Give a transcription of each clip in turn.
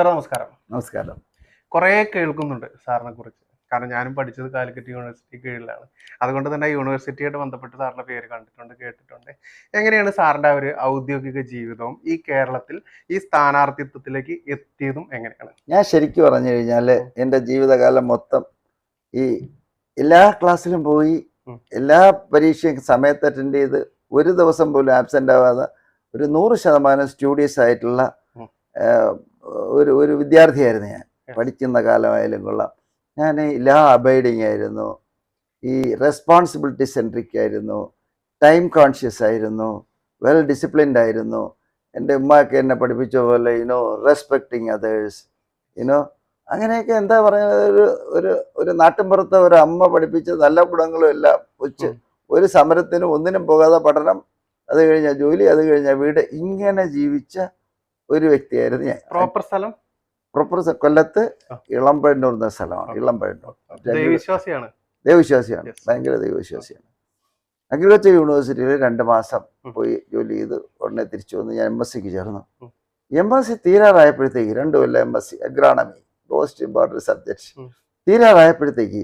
Sir നമസ്കാരം. നമസ്കാരം. കുറേ കേൾക്കുന്നുണ്ട് സാറിനെ കുറിച്ച്. കാരണം ഞാനും പഠിച്ചത് കാലിക്കറ്റ് യൂണിവേഴ്സിറ്റി കീഴിലാണ്. അതുകൊണ്ട് തന്നെ യൂണിവേഴ്സിറ്റിയായിട്ട് ബന്ധപ്പെട്ട് സാറിന്റെ പേര് കണ്ടിട്ടുണ്ട് കേട്ടിട്ടുണ്ട്. എങ്ങനെയാണ് സാറിന്റെ ആ ഒരു ഔദ്യോഗിക ജീവിതവും ഈ കേരളത്തിൽ ഈ സ്ഥാനാർത്ഥിത്വത്തിലേക്ക് എത്തിയതും എങ്ങനെയാണ്? ഞാൻ ശരിക്കും പറഞ്ഞു കഴിഞ്ഞാൽ എന്റെ ജീവിതകാലം മൊത്തം ഈ എല്ലാ ക്ലാസ്സിലും പോയി എല്ലാ പരീക്ഷയും സമയത്ത് അറ്റൻഡ് ചെയ്ത് ഒരു ദിവസം പോലും ആബ്സെന്റ് ആവാതെ ഒരു നൂറ് ശതമാനം സ്റ്റുഡിയസ് ആയിട്ടുള്ള ഒരു ഒരു വിദ്യാർത്ഥിയായിരുന്നു ഞാൻ. പഠിക്കുന്ന കാലമായാലും കൊള്ളാം. ഞാൻ ലാ അബൈഡിങ് ആയിരുന്നു. ഈ റെസ്പോൺസിബിലിറ്റി സെൻട്രിക് ആയിരുന്നു. ടൈം കോൺഷ്യസ് ആയിരുന്നു. വെൽ ഡിസിപ്ലിൻഡ് ആയിരുന്നു. എന്റെ ഉമ്മയൊക്കെ എന്നെ പഠിപ്പിച്ച പോലെ യുനോ റെസ്പെക്ടിങ് അതേഴ്സ് യുനോ അങ്ങനെയൊക്കെ എന്താ പറയുന്നത്? ഒരു ഒരു ഒരു നാട്ടിൻപുറത്തെ ഒരു അമ്മ പഠിപ്പിച്ച നല്ല ഗുണങ്ങളും എല്ലാം വെച്ച് ഒരു സമരത്തിനും ഒന്നിനും പോകാതെ പഠനം അത് കഴിഞ്ഞാൽ ജോലി അത് കഴിഞ്ഞാൽ വീട് ഇങ്ങനെ ജീവിച്ച ഒരു വ്യക്തിയായിരുന്നു ഞാൻ. പ്രോപ്പർ സ്ഥലം? പ്രോപ്പർ കൊല്ലത്ത് ആ. ഇളമ്പഴന്നൂർ എന്ന സ്ഥലമാണ്. ആ. ദൈവവിശ്വാസിയാണ്. ദൈവവിശ്വാസിയാണ്. ഭയങ്കര ദൈവവിശ്വാസിയാണ്. അഗ്രികൾച്ചർ യൂണിവേഴ്സിറ്റിയിൽ രണ്ട് മാസം പോയി ജോലി ചെയ്ത് ഉടനെ തിരിച്ചു വന്ന് ഞാൻ എം എസ് സിക്ക് ചേർന്നു എംബസി എം എസ് സി തീരാറായപ്പോഴത്തേക്ക് രണ്ടു കൊല്ലം M S C agronomy most important subject തീരാറായപ്പോഴത്തേക്ക്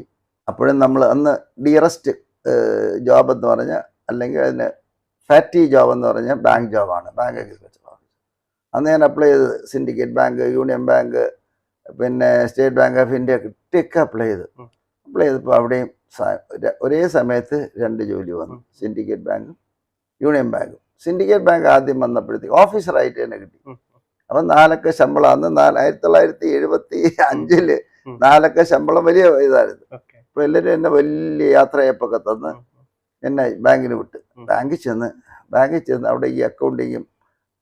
അപ്പോഴും നമ്മൾ അന്ന് ഡിയറസ്റ്റ് ജോബ് എന്ന് പറഞ്ഞ അല്ലെങ്കിൽ അതിന് ഫാറ്റി ജോബ് എന്ന് പറഞ്ഞ ബാങ്ക് ജോബാണ് ബാങ്ക് അഗ്രികൾച്ചർ അന്ന് ഞാൻ അപ്ലൈ ചെയ്ത് സിൻഡിക്കേറ്റ് ബാങ്ക് യൂണിയൻ ബാങ്ക് പിന്നെ സ്റ്റേറ്റ് ബാങ്ക് ഓഫ് ഇന്ത്യ കിട്ടിയൊക്കെ അപ്ലൈ ചെയ്ത്. അപ്ലൈ ചെയ്തപ്പോൾ അവിടെയും ഒരേ സമയത്ത് രണ്ട് ജോലി വന്നു. സിൻഡിക്കേറ്റ് ബാങ്കും യൂണിയൻ ബാങ്കും സിൻഡിക്കേറ്റ് ബാങ്ക് ആദ്യം വന്നപ്പോഴത്തേക്ക് ഓഫീസറായിട്ട് തന്നെ കിട്ടി. അപ്പം നാലൊക്കെ ശമ്പളം അന്ന് നാല് ആയിരത്തി തൊള്ളായിരത്തി എഴുപത്തി അഞ്ചിൽ. നാലൊക്കെ ശമ്പളം വലിയ ഇതായിരുന്നു. അപ്പം അപ്പോൾ എല്ലാവരും എന്നെ വലിയ യാത്രയപ്പൊക്കെ തന്ന് എന്നെ ബാങ്കിന് വിട്ട്. ബാങ്കിൽ ചെന്ന് ബാങ്കിൽ ചെന്ന് അവിടെ ഈ അക്കൗണ്ടിങ്ങും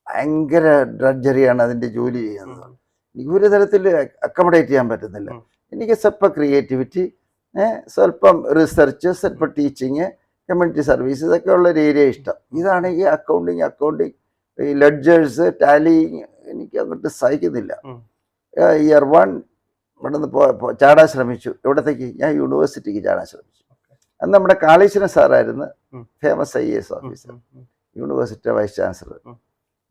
ഭയങ്കര ഡ്രഡ്ജറിയാണ് അതിന്റെ ജോലി ചെയ്യുന്നത്. എനിക്ക് ഒരു തരത്തിൽ അക്കോമഡേറ്റ് ചെയ്യാൻ പറ്റുന്നില്ല. എനിക്ക് സ്വല്പം ക്രിയേറ്റിവിറ്റി സ്വല്പം റിസർച്ച് സ്വല്പം ടീച്ചിങ് കമ്മ്യൂണിറ്റി സർവീസ് ഇതൊക്കെ ഉള്ള ഒരു ഏരിയ ഇഷ്ടം. ഇതാണ് ഈ അക്കൗണ്ടിങ് അക്കൗണ്ടിങ് ഈ ലെഡ്ജേഴ്സ് ടാലിങ് എനിക്ക് അങ്ങോട്ട് സഹിക്കുന്നില്ല. ഇയർ വൺ ഇവിടെ നിന്ന് ചാടാൻ ശ്രമിച്ചു. എവിടത്തേക്ക് ഞാൻ യൂണിവേഴ്സിറ്റിക്ക് ചാടാൻ ശ്രമിച്ചു. അന്ന് നമ്മുടെ Kaleeswaran സാറായിരുന്നു famous I S officer university vice chancellor.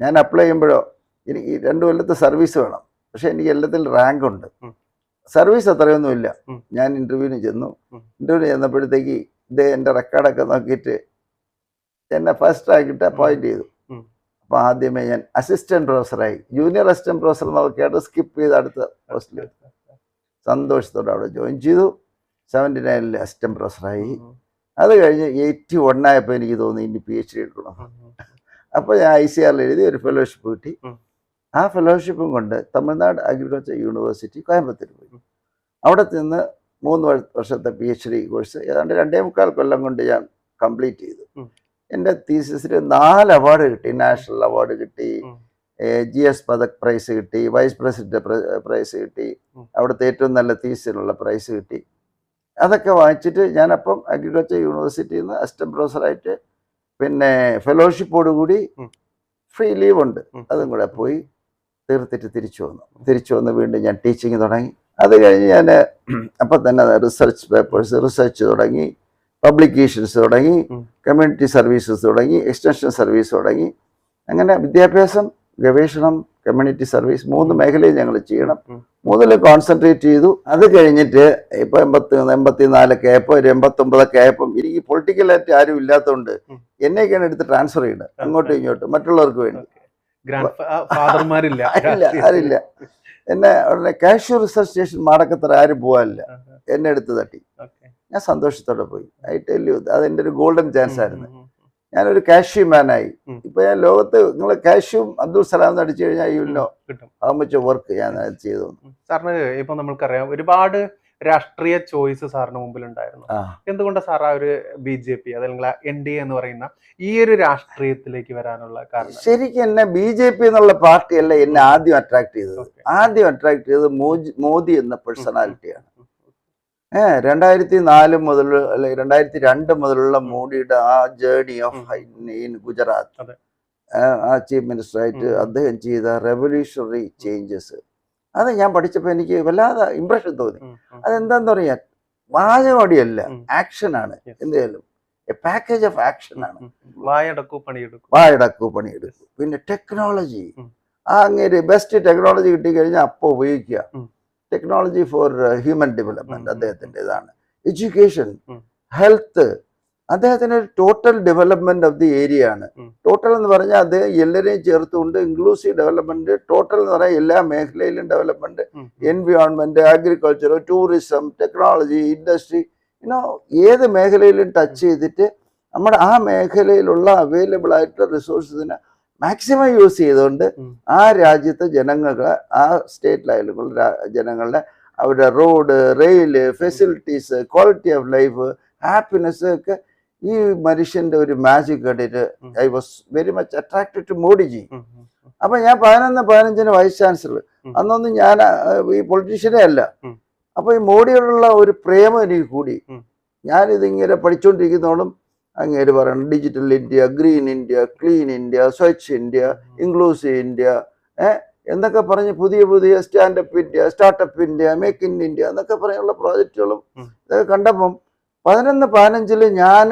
ഞാൻ അപ്ലൈ ചെയ്യുമ്പോഴോ എനിക്ക് രണ്ടു കൊല്ലത്തെ സർവീസ് വേണം. പക്ഷെ എനിക്ക് എല്ലാത്തിലും റാങ്ക് ഉണ്ട്. സർവീസ് അത്രയൊന്നുമില്ല. ഞാൻ ഇന്റർവ്യൂവിന് ചെന്നു. ഇന്റർവ്യൂവിന് ചെന്നപ്പോഴത്തേക്ക് ഇതേ എന്റെ റെക്കോർഡൊക്കെ നോക്കിയിട്ട് എന്നെ ഫസ്റ്റ് ആക്കിയിട്ട് അപ്പോയിന്റ് ചെയ്തു. അപ്പോൾ ആദ്യമേ ഞാൻ അസിസ്റ്റന്റ് പ്രൊഫസറായി ജൂനിയർ അസിസ്റ്റന്റ് പ്രൊഫസർ നോക്കിയാണ് സ്കിപ്പ് ചെയ്ത് അടുത്ത പോസ്റ്റിൽ സന്തോഷത്തോടെ അവിടെ ജോയിൻ ചെയ്തു. സെവന്റി നയനിൽ അസിസ്റ്റന്റ് പ്രൊഫസറായി അത് കഴിഞ്ഞ് എയ്റ്റി ആയപ്പോൾ എനിക്ക് തോന്നി ഇനി പി എച്ച് ഡി എടുക്കണം അപ്പോൾ ഞാൻ ഐ സി ആറിൽ എഴുതി ഒരു ഫെലോഷിപ്പ് കിട്ടി. ആ ഫെലോഷിപ്പും കൊണ്ട് തമിഴ്നാട് അഗ്രികൾച്ചർ യൂണിവേഴ്സിറ്റി കോയമ്പത്തൂർ പോയി. അവിടെ നിന്ന് മൂന്ന് വർഷത്തെ പി എച്ച് ഡി കോഴ്സ് ഏതാണ്ട് രണ്ടേ മുക്കാൽ കൊല്ലം കൊണ്ട് ഞാൻ കംപ്ലീറ്റ് ചെയ്തു. എന്റെ തീസിസിൽ നാല് അവാർഡ് കിട്ടി. നാഷണൽ അവാർഡ് കിട്ടി. ജി എസ് പതക് പ്രൈസ് കിട്ടി. വൈസ് പ്രസിഡന്റ് പ്രൈസ് കിട്ടി. അവിടുത്തെ ഏറ്റവും നല്ല തീസിനുള്ള പ്രൈസ് കിട്ടി. അതൊക്കെ വാങ്ങിച്ചിട്ട് ഞാനപ്പം അഗ്രികൾച്ചർ യൂണിവേഴ്സിറ്റിയിൽ നിന്ന് അസിസ്റ്റന്റ് പ്രൊഫസറായിട്ട് പിന്നെ ഫെലോഷിപ്പോടുകൂടി കൂടി ഫ്രീ ലീവ് ഉണ്ട്. അതും കൂടെ പോയി തീർത്തിട്ട് തിരിച്ചു വന്നു. തിരിച്ചു വന്ന് വീണ്ടും ഞാൻ ടീച്ചിങ് തുടങ്ങി. അത് കഴിഞ്ഞ് ഞാൻ അപ്പം തന്നെ റിസർച്ച് പേപ്പേഴ്സ് റിസർച്ച് തുടങ്ങി പബ്ലിക്കേഷൻസ് തുടങ്ങി കമ്മ്യൂണിറ്റി സർവീസസ് തുടങ്ങി എക്സ്റ്റൻഷൻ സർവീസ് തുടങ്ങി. അങ്ങനെ വിദ്യാഭ്യാസം ഗവേഷണം കമ്മ്യൂണിറ്റി സർവീസ് മൂന്ന് മേഖലയും ഞങ്ങൾ ചെയ്യണം. മൂന്നിൽ കോൺസെൻട്രേറ്റ് ചെയ്തു. അത് കഴിഞ്ഞിട്ട് ഇപ്പൊ എൺപത്തി എൺപത്തി നാലൊക്കെ ആയപ്പോൾ ഒരു എൺപത്തൊമ്പതൊക്കെ ആയപ്പം എനിക്ക് പൊളിറ്റിക്കലായിട്ട് ആരും ഇല്ലാത്തതുകൊണ്ട്. എന്നെയൊക്കെയാണ് എടുത്ത് ട്രാൻസ്ഫർ ചെയ്യുന്നത്. അങ്ങോട്ടും ഇങ്ങോട്ടും മറ്റുള്ളവർക്ക് വേണ്ടി. ഫാദർമാരില്ല ഇല്ല ആരില്ല എന്നെ ഉടനെ കാഷ്യൂ റിസർച്ച് സ്റ്റേഷൻ മാടക്കത്തറ ആരും പോകാനില്ല എന്നെ എടുത്ത് തട്ടി. ഞാൻ സന്തോഷത്തോടെ പോയി. ഐ ടെൽ യു അത് എന്റെ ഒരു ഗോൾഡൻ ചാൻസ് ആയിരുന്നു. ഞാനൊരു കാഷ്യൂ മാനായി. ഇപ്പൊ ഞാൻ ലോകത്ത് നിങ്ങൾ കാഷ്യൂം അബ്ദുൾ സലാം അടിച്ചു കഴിഞ്ഞാൽ യു നോ കിട്ടും. ഹൗ മച്ച് വർക്ക് ഞാൻ ചെയ്തു. സാറിന് ഇപ്പൊ നമ്മൾക്കറിയാം ഒരുപാട് രാഷ്ട്രീയ ചോയ്സ് സാറിന് മുമ്പിൽ ഉണ്ടായിരുന്നു എന്തുകൊണ്ട് എന്തുകൊണ്ടാണ് സാർ ആ ഒരു ബി ജെ പി അതല്ലെങ്കിൽ എൻ ഡി എ എന്ന് പറയുന്ന ഈ ഒരു രാഷ്ട്രീയത്തിലേക്ക് വരാനുള്ള കാരണം? ശരിക്കും എന്നെ ബി ജെ പി എന്നുള്ള പാർട്ടിയല്ല എന്നെ ആദ്യം അട്രാക്ട് ചെയ്തത്. ആദ്യം അട്രാക്ട് ചെയ്തത് മോദി എന്ന പേഴ്സണാലിറ്റിയാണ് ഏഹ് രണ്ടായിരത്തി നാല് മുതൽ അല്ലെങ്കിൽ രണ്ടായിരത്തി രണ്ട് മുതലുള്ള മോഡിയുടെ ആ ജേർണി ഓഫ്. ഇൻ ഗുജറാത്ത്. ആ ചീഫ് മിനിസ്റ്റർ ആയിട്ട് അദ്ദേഹം ചെയ്ത റെവല്യൂഷണറി ചേഞ്ചസ് അത് ഞാൻ പഠിച്ചപ്പോൾ എനിക്ക് വല്ലാതെ ഇമ്പ്രഷൻ തോന്നി. അതെന്താന്ന് പറയാ വാചകമടിയല്ല ആക്ഷൻ ആക്ഷനാണ്. എന്തായാലും പാക്കേജ് ഓഫ് ആക്ഷൻ ആണ്. ഉം, ഉം. വായടക്കൂ പണിയെടുക്കും. വായടക്കൂ പണിയെടുക്കും. പിന്നെ ടെക്നോളജി. ആ അങ്ങേര് ബെസ്റ്റ് ടെക്നോളജി കിട്ടിക്കഴിഞ്ഞാൽ അപ്പോൾ ഉപയോഗിക്കുക. ടെക്നോളജി ഫോർ ഹ്യൂമൻ ഡെവലപ്മെന്റ് അദ്ദേഹത്തിന്റെ ഇതാണ് എഡ്യൂക്കേഷൻ ഹെൽത്ത് അദ്ദേഹത്തിന് ഒരു total development of the area ആണ്. ടോട്ടൽ എന്ന് പറഞ്ഞാൽ അദ്ദേഹം എല്ലാവരെയും ചേർത്തുകൊണ്ട് ഇൻക്ലൂസീവ് ഡെവലപ്മെന്റ് ടോട്ടൽ എന്ന് പറഞ്ഞാൽ എല്ലാ മേഖലയിലും development environment agriculture tourism technology industry ഇനോ ഏത് മേഖലയിലും ടച്ച് ചെയ്തിട്ട് നമ്മുടെ ആ മേഖലയിലുള്ള അവൈലബിൾ ആയിട്ടുള്ള റിസോഴ്സസിനെ മാക്സിമം യൂസ് ചെയ്തുകൊണ്ട് ആ രാജ്യത്തെ ജനങ്ങളെ ആ സ്റ്റേറ്റിലായാലും ജനങ്ങളുടെ അവരുടെ road rail facilities quality of life happiness ഒക്കെ ഈ മനുഷ്യന്റെ ഒരു മാജിക് കണ്ടിട്ട്. I was very much attracted to Modiji. അപ്പൊ ഞാൻ പതിനൊന്ന് പതിനഞ്ചിന് വൈസ് ചാൻസലർ. അന്നൊന്നും ഞാൻ ഈ പൊളിറ്റീഷ്യനെ അല്ല. അപ്പൊ ഈ മോഡിയോടുള്ള ഒരു പ്രേമം എനിക്ക് കൂടി. ഞാനിതിങ്ങനെ പഠിച്ചുകൊണ്ടിരിക്കുന്നോളും അങ്ങേര് പറയണം digital India green India clean India Swachh India inclusive India ഏഹ് എന്നൊക്കെ പറഞ്ഞ് പുതിയ പുതിയ standup India startup India make in India എന്നൊക്കെ പറയാനുള്ള പ്രോജക്റ്റുകളും. ഇതൊക്കെ കണ്ടപ്പം പതിനൊന്ന് പതിനഞ്ചിൽ ഞാൻ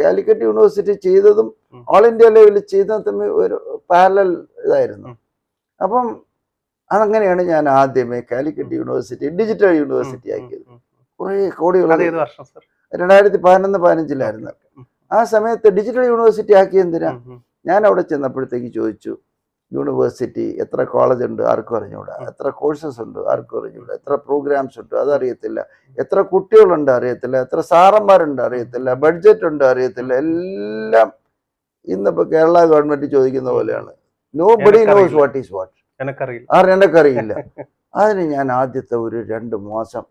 കാലിക്കറ്റ് യൂണിവേഴ്സിറ്റി ചെയ്തതും ഓൾ ഇന്ത്യ ലെവലിൽ ചെയ്തതും തമ്മിൽ ഒരു പാരലൽ ഇതായിരുന്നു. അപ്പം അതങ്ങനെയാണ് ഞാൻ ആദ്യമേ കാലിക്കറ്റ് യൂണിവേഴ്സിറ്റി ഡിജിറ്റൽ യൂണിവേഴ്സിറ്റി ആക്കിയത്. കുറേ കോടികൾ രണ്ടായിരത്തി പതിനൊന്ന് പതിനഞ്ചിലായിരുന്നു. ആ സമയത്ത് ഡിജിറ്റൽ യൂണിവേഴ്സിറ്റി ആക്കിയെന്തിനാ ഞാൻ അവിടെ ചെന്നപ്പോഴത്തേക്ക് ചോദിച്ചു യൂണിവേഴ്സിറ്റി എത്ര കോളേജ് ഉണ്ട് ആർക്കും അറിഞ്ഞുകൂടാ എത്ര കോഴ്സസ് ഉണ്ട് ആർക്കും അറിഞ്ഞുകൂടാ എത്ര പ്രോഗ്രാംസ് ഉണ്ട് അതറിയത്തില്ല എത്ര കുട്ടികളുണ്ട് അറിയത്തില്ല എത്ര സാറന്മാരുണ്ട് അറിയത്തില്ല ബഡ്ജറ്റ് ഉണ്ട് അറിയത്തില്ല എല്ലാം ഇന്നിപ്പോ കേരള ഗവൺമെന്റ് ചോദിക്കുന്ന പോലെയാണ്. No buddy knows. What is what ആ എനക്കറിയില്ല. അതിന് ഞാൻ ആദ്യത്തെ ഒരു രണ്ട് മാസം.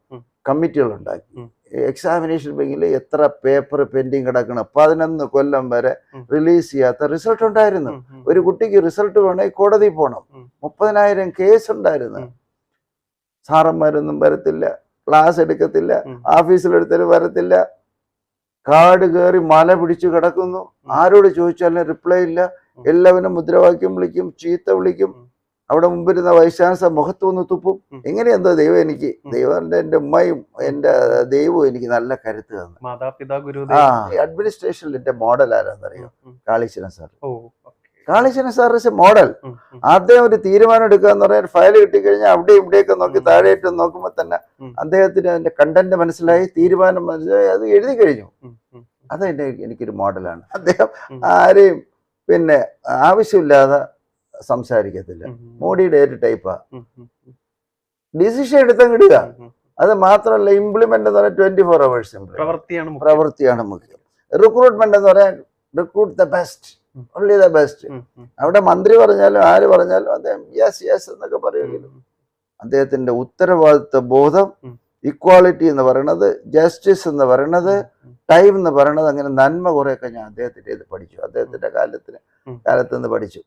കമ്മിറ്റികൾ ഉണ്ടാക്കി എക്സാമിനേഷൻ ബാങ്കിൽ എത്ര പേപ്പർ പെൻഡിങ് കിടക്കണം പതിനൊന്ന് കൊല്ലം വരെ റിലീസ് ചെയ്യാത്ത റിസൾട്ട് ഉണ്ടായിരുന്നു. ഒരു കുട്ടിക്ക് റിസൾട്ട് വേണമെങ്കിൽ കോടതി പോകണം. മുപ്പതിനായിരം കേസ് ഉണ്ടായിരുന്നു. സാറന്മാരൊന്നും വരത്തില്ല ക്ലാസ് എടുക്കത്തില്ല ഓഫീസിലെടുത്തിട്ട് ഓഫീസിലെടുത്തത് വരത്തില്ല. കാട് കയറി മല പിടിച്ചു കിടക്കുന്നു. ആരോട് ചോദിച്ചാലും റിപ്ലൈ ഇല്ല. എല്ലാവരും മുദ്രാവാക്യം വിളിക്കും ചീത്ത വിളിക്കും. അവിടെ മുമ്പിരുന്ന ചാൻസലർ മുഖത്ത് വന്ന് തുപ്പും. എങ്ങനെയെന്തോ ദൈവം എനിക്ക്? ദൈവന്റെ ദൈവം എന്റെ ഉമ്മയും എന്റെ ദൈവവും എനിക്ക് നല്ല കരുത്ത് തന്നു. ആ അഡ്മിനിസ്ട്രേഷനിൽ എന്റെ മോഡൽ ആരാന്നറിയോ? Kaleeswaran sir Kaleeswaran sir is a model അദ്ദേഹം ഒരു തീരുമാനം എടുക്കുക എന്ന് പറഞ്ഞാൽ ഫയൽ കിട്ടിക്കഴിഞ്ഞാൽ അവിടെ ഇവിടെയൊക്കെ നോക്കി. താഴെയിട്ട് നോക്കുമ്പോൾ തന്നെ. അദ്ദേഹത്തിന് അതിന്റെ കണ്ടന്റ് മനസ്സിലായി തീരുമാനം മനസ്സിലായി അത് എഴുതി കഴിഞ്ഞു. അത് എന്റെ എനിക്കൊരു മോഡലാണ് അദ്ദേഹം ആരെയും പിന്നെ ആവശ്യമില്ലാതെ സംസാരിക്കത്തില്ല. മോഡിയുടെ ഒരു ടൈപ്പാ? ഡിസിഷൻ എടുത്തങ്ങിടുക. അത് മാത്രമല്ല ഇംപ്ലിമെന്റ് എന്ന് പറഞ്ഞാൽ ട്വന്റി ഫോർ അവേഴ്സ് പ്രവൃത്തിയാണ് മുഖ്യം. പ്രവൃത്തിയാണ് മുഖ്യം. റിക്രൂട്ട്മെന്റ് എന്ന് പറയാൻ recruit the best only the best അവിടെ മന്ത്രി പറഞ്ഞാലും ആര് പറഞ്ഞാലും അദ്ദേഹം യെസ് യെസ് എന്നൊക്കെ പറയുമെങ്കിലും. അദ്ദേഹത്തിന്റെ ഉത്തരവാദിത്വ ബോധം. ഇക്വാളിറ്റി എന്ന് പറയുന്നത് ജസ്റ്റിസ് എന്ന് പറയുന്നത് ടൈം എന്ന് പറയുന്നത് അങ്ങനെ നന്മ കുറെയൊക്കെ ഞാൻ അദ്ദേഹത്തിന്റെ ഇത് പഠിച്ചു. അദ്ദേഹത്തിന്റെ കാലത്തിന്. കാലത്ത് നിന്ന് പഠിച്ചു.